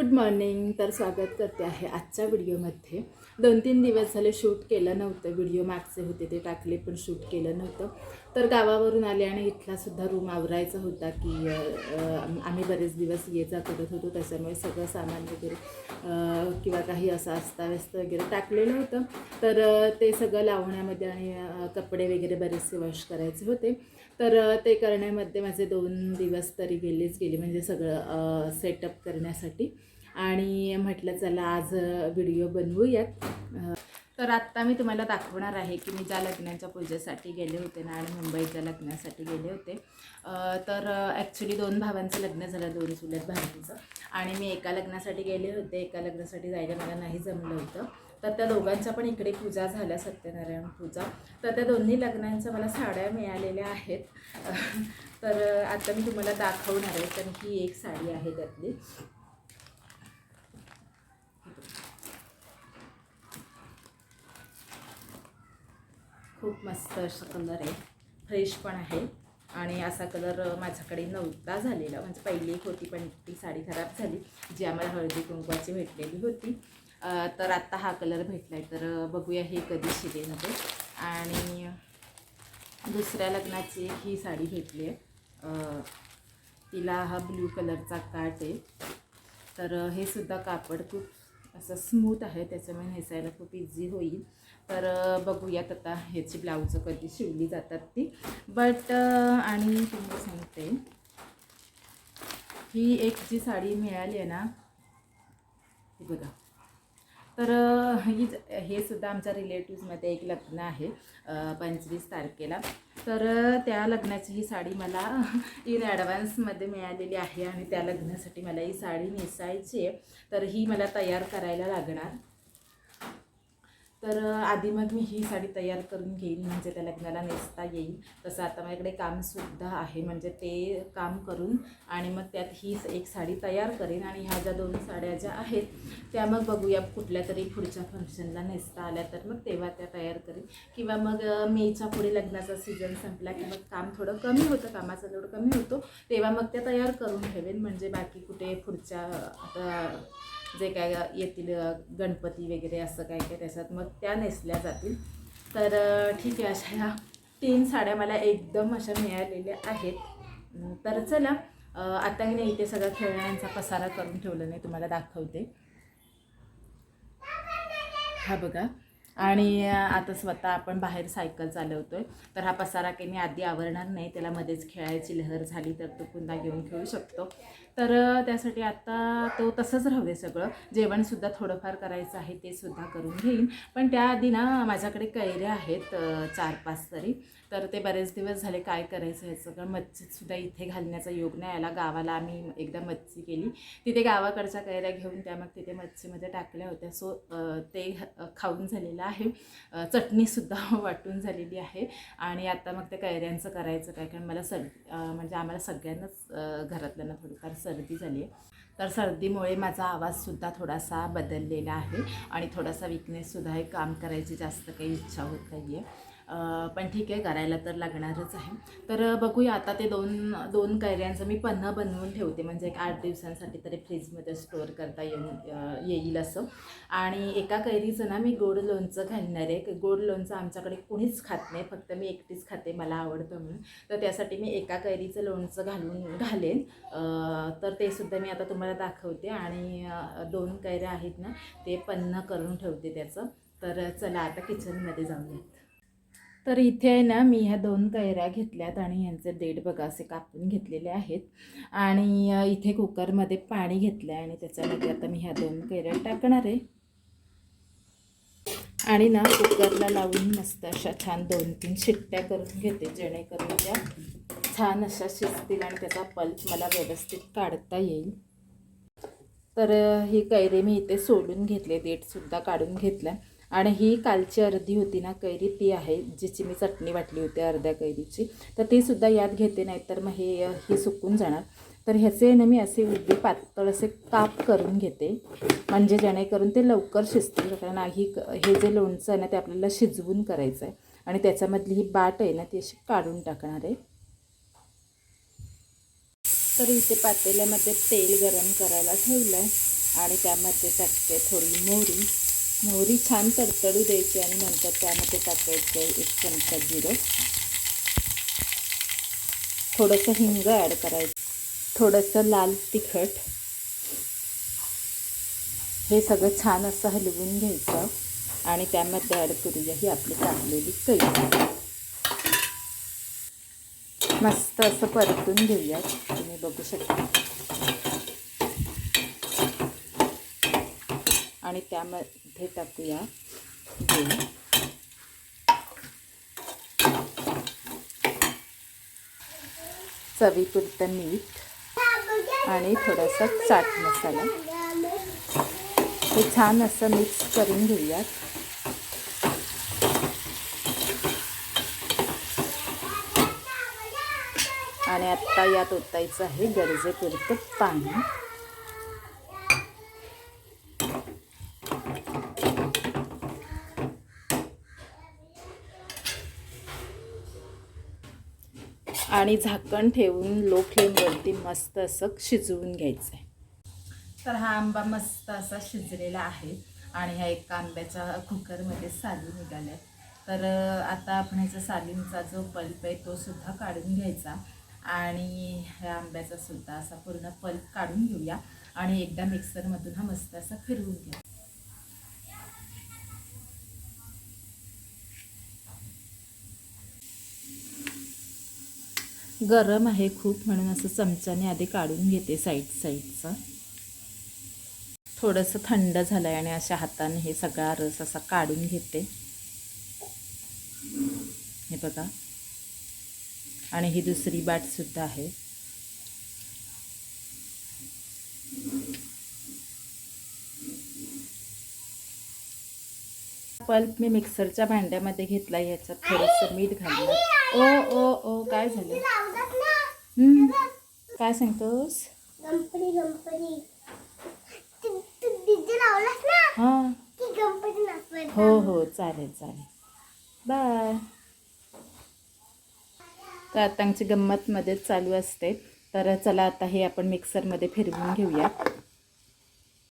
Good morning तर स्वागत करते आहे आजच्या व्हिडिओमध्ये. दोन तीन दिवस झाले शूट केलं नव्हतं व्हिडिओ मागचे होते ते टाकले पण शूट केलं नव्हतं. तर गावावरून आले आणि इथलासुद्धा रूम आवरायचा होता की आम्ही बरेच दिवस ये जा करत होतो त्याच्यामुळे सगळं सामान वगैरे किंवा काही असं अस्ताव्यस्त वगैरे टाकलेलं होतं. तर ते सगळं लावण्यामध्ये आणि कपडे वगैरे बरेचसे वॉश करायचे होते. तर ते करण्यामध्ये माझे दोन दिवस तरी गेलेच गेले म्हणजे सगळं सेटअप करण्यासाठी. आणि म्हटलं चला आज व्हिडिओ बनवूयात. तर आत्ता मी तुम्हाला दाखवणार आहे की मी ज्या लग्नाच्या पूजेसाठी गेले होते ना आणि मुंबईच्या लग्नासाठी गेले होते. तर ॲक्च्युली दोन भावांचं लग्न झालं दोन चुलत भावांचं. आणि मी एका लग्नासाठी गेले होते एका लग्नासाठी जायला मला नाही जमलं होतं. तर त्या दोघांच्या पण इकडे पूजा झाल्या सत्यनारायण पूजा. तर त्या दोन्ही लग्नांच्या मला साड्या मिळालेल्या आहेत. तर आता मी तुम्हाला दाखवणार आहे तर ही एक साडी आहे त्यातली. खूप मस्त असं कलर आहे फ्रेश पण आहे आणि असा कलर माझ्याकडे नव्हता झालेला. म्हणजे पहिली एक होती पण ती साडी खराब झाली. जी आम्हाला हळदी कुंकवाची भेटलेली होती. तर आत्ता हा कलर भेटला आहे तर बघूया हे कधी शिलेमध्ये आणि दुसऱ्या लग्नाची एक ही साडी भेटली आहे. तिला हा ब्ल्यू कलरचा काट आहे. तर हे सुद्धा कापड खूप असं स्मूथ आहे. त्याच्यामुळे नेसायला खूप इझी होईल. तर बघूयात आता ह्याची ब्लाऊज कधी शिवली जातात ती. बट आणि तुम्हाला सांगते. ही एक जी साडी मिळाली आहे ना बघा. तर ही हे सुद्धा आमच्या रिलेटिव्समध्ये एक लग्न आहे पंचवीस तारखेला. तर त्या लग्नाची ही साडी मला इन ॲडव्हान्समध्ये मिळालेली आहे आणि त्या लग्नासाठी मला ही साडी नेसायची आहे. तर ही मला तयार करायला लागणार. तर आधी मग मी ही साडी तयार करून घेईन म्हणजे त्या लग्नाला नेसता येईल. तसं आता माझ्याकडे कामसुद्धा आहे म्हणजे ते काम करून आणि मग त्यात ही एक साडी तयार करेन आणि ह्या ज्या दोन साड्या ज्या आहेत त्या मग बघूया कुठल्या तरी पुढच्या फंक्शनला नेसता आल्या तर मग तेव्हा त्या तयार करेन. किंवा मग मेच्या पुढे लग्नाचा सीझन संपला की मग काम थोडं कमी होतं कामाचा लोड कमी होतो तेव्हा मग त्या तयार करून ठेवेन. म्हणजे बाकी कुठे पुढच्या आता जे काय येतील गणपती वगैरे असं काय काय त्याच्यात मग त्या नेसल्या जातील. तर ठीक आहे अशा ह्या तीन साड्या मला एकदम अशा मिळालेल्या आहेत. तर चला आता मी नाही इथे सगळं खेळण्यांचा पसारा करून ठेवला नाही तुम्हाला दाखवते. हा बघा. आणि आता स्वतः आपण बाहेर सायकल चालवतो आहे तर हा पसारा काही मी आधी आवरणार नाही त्याला मध्येच खेळायची लहर झाली तर तो पुन्हा घेऊन खेळू शकतो. तर त्यासाठी आता तो तसंच राहू दे सगळं जेवणसुद्धा थोडंफार करायचं आहे ते सुद्धा करून घेईन. पण त्याआधी ना माझ्याकडे कैऱ्या आहेत चार पाच तरी. तर ते बरेच दिवस झाले काय करायचं हे कारण मच्छीसुद्धा इथे घालण्याचा योग नाही आला. गावाला आम्ही एकदा मच्छी केली. तिथे गावाकडच्या कैऱ्या घेऊन त्या मग तिथे मच्छीमध्ये टाकल्या होत्या. सो ते खाऊन झालेलं आहे. चटणीसुद्धा वाटून झालेली आहे. आणि आता मग त्या कैऱ्यांचं करायचं काय? कारण मला सग म्हणजे आम्हाला सगळ्यांनाच घरातल्यांना थोडीफार सर्दी झाली आहे तर सर्दीमुळे माझा आवाजसुद्धा थोडासा बदललेला आहे आणि थोडासा विकनेससुद्धा आहे काम करायची जास्त काही इच्छा होत नाही आहे पण ठीक आहे करायला तर लागणारच आहे. तर बघूया आता ते दोन दोन कैऱ्यांचं मी पन्ह बनवून ठेवते. म्हणजे एक आठ दिवसांसाठी तरी फ्रीजमध्ये स्टोअर करता येऊन येईल असं. आणि एका कैरीचं ना मी गोड लोणचं घालणार आहे. गोड लोणचं आमच्याकडे कोणीच खात नाही. फक्त मी एकटीच खाते मला आवडतं म्हणून. तर त्यासाठी मी एका कैरीचं लोणचं घालून घालेन. तर ते सुद्धा मी आता तुम्हाला दाखवते. आणि दोन कैऱ्या आहेत ना ते पन्ह करून ठेवते त्याचं. तर चला आता किचनमध्ये जाऊयात. तर इथे आहे ना मी ह्या दोन कैऱ्या घेतल्यात आणि ह्यांचे देठ बघा असे कापून घेतलेले आहेत. आणि इथे कुकरमध्ये पाणी घेतलं आहे आणि त्याच्यामध्ये आता मी ह्या दोन कैऱ्या टाकणार आहे. आणि ना कुकरला लावून मस्त अशा छान दोन तीन शिट्ट्या करून घेते जेणेकरून त्या छान अशा शिजतील आणि त्याचा पल्प मला व्यवस्थित काढता येईल. तर ही कैरी मी इथे सोडून घेतले देठसुद्धा काढून घेतला आणि ही कालची अर्धी होती ना कैरी ती आहे जिची मी चटणी वाटली होती अर्ध्या कैरीची. तर ती सुद्धा यात घेते नाही तर मग हे हे ही सुकून जाणार. तर ह्याचे ना मी असे उभे पातळ असे काप करून घेते. म्हणजे जेणेकरून ते लवकर शिजतील कारण ही क- हे जे लोणचं आहे ना ते आपल्याला शिजवून करायचं आहे. आणि त्याच्यामधली ही बाट आहे ना ती अशी काढून टाकणार आहे. तर इथे पातेल्यामध्ये तेल गरम करायला ठेवलं आहे आणि त्यामध्ये टाकते थोडी मोहरी. मोहरी छान तडतडू द्यायची आणि नंतर त्यामध्ये टाकायचं एक चमचा जिरं. थोडंसं हिंग ॲड करायचं. थोडंसं लाल तिखट. हे सगळं छान असं हलवून घ्यायचं आणि त्यामध्ये ॲड करूया ही आपली काढलेली कैरी मस्त असं परतून घेऊयात. तुम्ही बघू शकता. आणि त्यामध्ये टाकूया. गूळ चवीपुरतं मीठ आणि थोडासा चाट मसाला. हे छान असं मिक्स करून घेऊयात. आणि आत्ता यात ओतायचं आहे गरजेपुरतं पाणी. आणि झाकण ठेवून लो फ्लेमवरती मस्त असं शिजवून घ्यायचं आहे तर हा आंबा मस्त असा शिजलेला आहे आणि ह्या एका आंब्याच्या कुकरमध्ये साली निघाल्या. तर आता आपण ह्याचा सालींचा जो पल्प आहे तो सुद्धा काढून घ्यायचा आणि ह्या आंब्याचा सुद्धा असा पूर्ण पल्प काढून घेऊया आणि एकदा मिक्सरमधून हा मस्त असा फिरवून घ्या. गरम आहे खूप म्हणून असं चमच्याने आधी काढून घेते साईड साईडचं थोडंसं थंड झालं आहे आणि अशा हाताने हे सगळा रस असा काढून घेते. हे बघा. आणि ही दुसरी बाटसुद्धा आहे. पल्प मी मिक्सरच्या भांड्यामध्ये घेतला याच्यात थोडंसं मीठ घाललं ओ ओ ओ काय झालं? काय सांगतोस? गणपती हां. हो हो. चालेल चालेल. बाय. तर आता आमची गंमतमध्येच चालू असते. तर चला आता हे आपण मिक्सरमध्ये फिरवून घेऊया.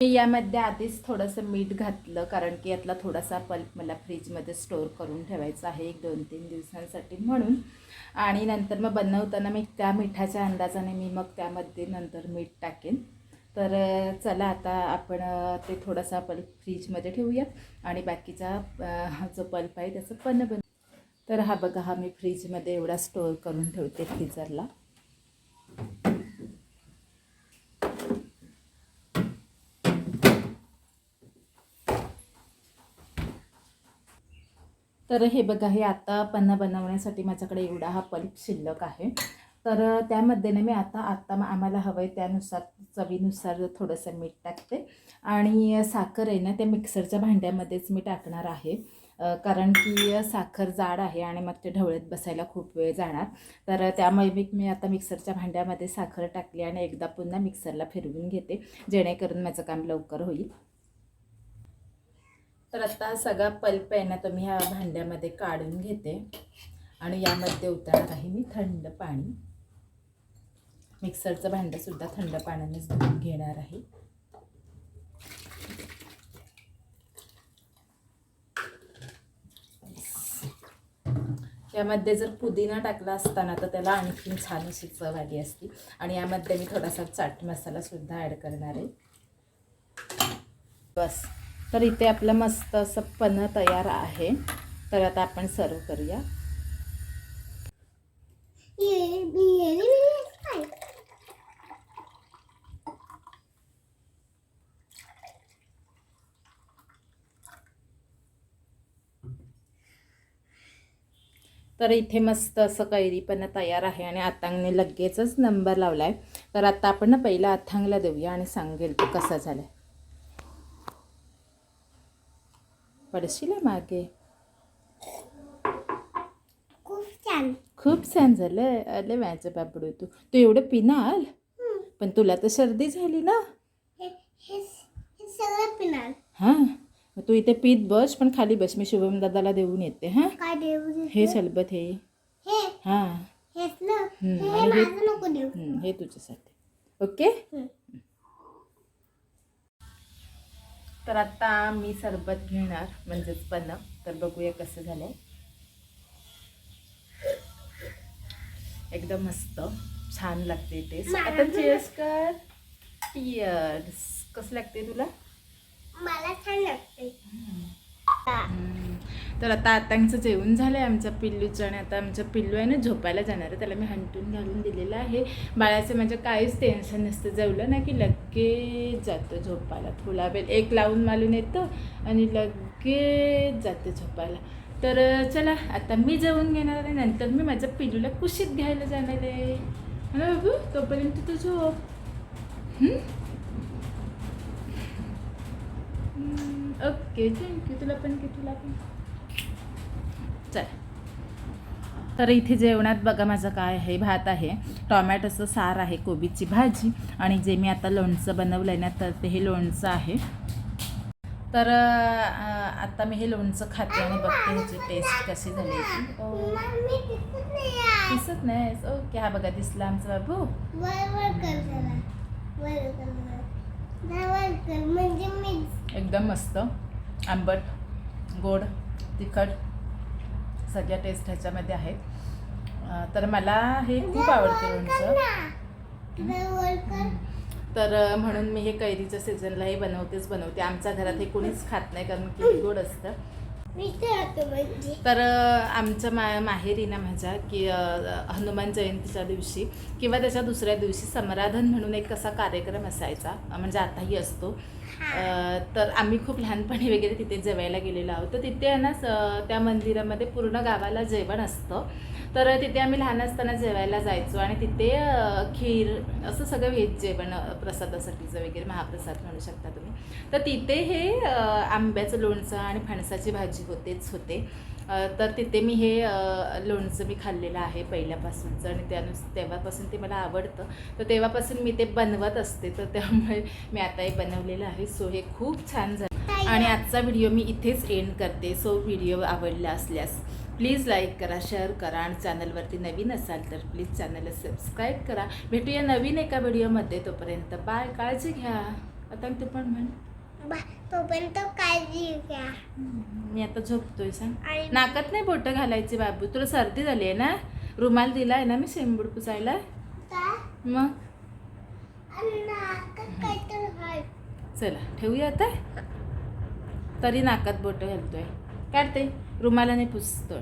मी यामध्ये आधीच थोडंसं मीठ घातलं कारण की यातला थोडासा पल्प मला फ्रीजमध्ये स्टोअर करून ठेवायचा आहे एक दोन तीन दिवसांसाठी म्हणून. आणि नंतर मग बनवताना मी त्या मिठाच्या अंदाजाने मी मग त्यामध्ये नंतर मीठ टाकेन. तर चला आता आपण ते थोडासा पल्प फ्रीजमध्ये ठेवूयात. आणि बाकीचा जो पल्प आहे त्याचं पण बन तर हा बघा हा मी फ्रीजमध्ये एवढा स्टोअर करून ठेवते फ्रीजरला. तर हे बघा हे आता पन्ना बनवण्यासाठी माझ्याकडे एवढा हा पल्प शिल्लक आहे. तर त्यामध्ये ना मी आता आत्ता आम्हाला हवं आहे त्यानुसार चवीनुसार थोडंसं मीठ टाकते. आणि साखर आहे ना त्या मिक्सरच्या भांड्यामध्येच मी टाकणार आहे. कारण की साखर जाड आहे आणि मग ते ढवळत बसायला खूप वेळ जाणार. तर त्यामुळे मी मी आता मिक्सरच्या भांड्यामध्ये साखर टाकली आणि एकदा पुन्हा मिक्सरला फिरवून घेते. जेणेकरून माझं काम लवकर होईल. तर आता हा सगळा पल्प आहे ना तो मी ह्या भांड्यामध्ये काढून घेते. आणि यामध्ये उतरणार आहे मी थंड पाणी. मिक्सरचं भांडंसुद्धा थंड पाण्यानेच धुवून घेणार आहे. यामध्ये जर पुदिना टाकला असताना तर त्याला आणखी छान अशी चव आली असती. आणि यामध्ये मी थोडासा चाट मसालासुद्धा ॲड करणार आहे. बस. तर इथे आपलं मस्त असं पन्ह तयार आहे. तर आता आपण सर्व करूया. तर इथे मस्त असं कैरीपणा तयार आहे आणि अथांगने लगेचच नंबर लावला आहे तर आता आपण ना पहिला अथांगला देऊया आणि सांगेल तो कसा झाला आहे हं मागे. खूप छान. खूप छान झालं. आले माझं बाबडू तू. तू एवढं पिनाल पण तुला तर सर्दी झाली ना? हे हे हे सगळं पिणार. हां? मग तू इथे पीत बस पण खाली बस. मी शुभम दादाला देऊन येते हां? काय देऊ दे? हे सरबत हे. हे हां. हेच ना. हम्म, हे आणि हे- माझं नको देऊ. हं, हे तुझ्यासाठी. ओके? तर आता मी सरबत घेणार म्हणजेच पण तर बघूया कसं झालंय. एकदम मस्त. छान लागते टेस्ट आता चेस कर. यस कसं लागते तुला? मला छान लागते. तर आता आतांचं जेवण झालं आहे आमचा पिल्लूचं आणि आता आमचं पिल्लू आहे ना झोपायला जाणार आहे. त्याला मी हंटून घालून दिलेलं आहे. बाळाचं माझं काहीच टेन्शन नसतं. जेवलं ना की लगेच जातं झोपायला. थोडा वेळ एक लावून मालून येतं आणि लगेच जातं झोपायला. तर चला आता मी जेवून घेणार आहे. नंतर मी माझ्या पिल्लूला कुशीत घ्यायला जाणार आहे. हो ना बाबू? तोपर्यंत तू झोप. ओके थँक्यू तुला पण की तुला पण. चल तर इथे जेवणात बघा माझं काय आहे भात आहे टॉमॅटोचं सार आहे कोबीची भाजी आणि जे मी आता लोणचं बनवलं आहे ना तर ते हे लोणचं आहे. तर आता मी हे लोणचं खाते आणि बघते ह्याची टेस्ट कशी झाली ती. ओ, मम्मी दिसत नाही. आहे. ओके हा बघा दिसला आमचा बाबू. म्हणजे एकदम मस्त. आंबट गोड तिखट. सगळ्या टेस्ट ह्याच्यामध्ये आहेत. तर मला हे खूप आवडते लोणचं. तर म्हणून मी हे कैरीच्या सीझनला हे बनवतेच बनवते. आमच्या घरात हे कोणीच खात नाही कारण की गोड असतं. तर अं, आमच्या मा माहेरी ना माझ्या की हनुमान जयंतीच्या दिवशी किंवा त्याच्या दुसऱ्या दिवशी समराधन म्हणून एक असा कार्यक्रम असायचा म्हणजे आताही असतो. तर आम्ही खूप लहानपणी वगैरे तिथे जेवायला गेलेलो आहोत. तर तिथे ना स- त्या मंदिरामध्ये पूर्ण गावाला जेवण असतं. तर तिथे आम्ही लहान असताना जेवायला जायचो आणि तिथे खीर असं सगळं व्हेज जेवण प्रसादासाठीचं वगैरे महाप्रसाद म्हणू शकता तुम्ही. तर तिथे हे आंब्याचं लोणचं आणि फणसाची भाजी होतेच होते. तर तिथे मी हे लोणचं मी खाल्लेलं आहे पहिल्यापासूनचं आणि त्यानुस तेव्हापासून ते मला आवडतं. तर तेव्हापासून मी ते बनवत असते तर त्यामुळे मी आता हे बनवलेलं आहे. सो हे खूप छान झालं. आणि आजचा व्हिडिओ मी इथेच एंड करते. सो व्हिडिओ आवडला असल्यास. प्लीज लाईक करा शेअर करा आणि चॅनलवरती नवीन असाल तर प्लीज चॅनलला सबस्क्राईब करा. भेटूया नवीन एका व्हिडिओमध्ये. तोपर्यंत बाय काळजी घ्या. आता तू पण म्हण. तोपर्यंत काळजी घ्या. मी आता झोपतोय सांग. नाकात नाही बोटं घालायची बाबू तुला सर्दी झाली आहे ना? रुमाल दिला आहे ना मी शेंबूड पुसायला? मग? चला ठेवूया आता? तरी नाकात बोटं घालतोय. काढते. रुमालाने पुसतो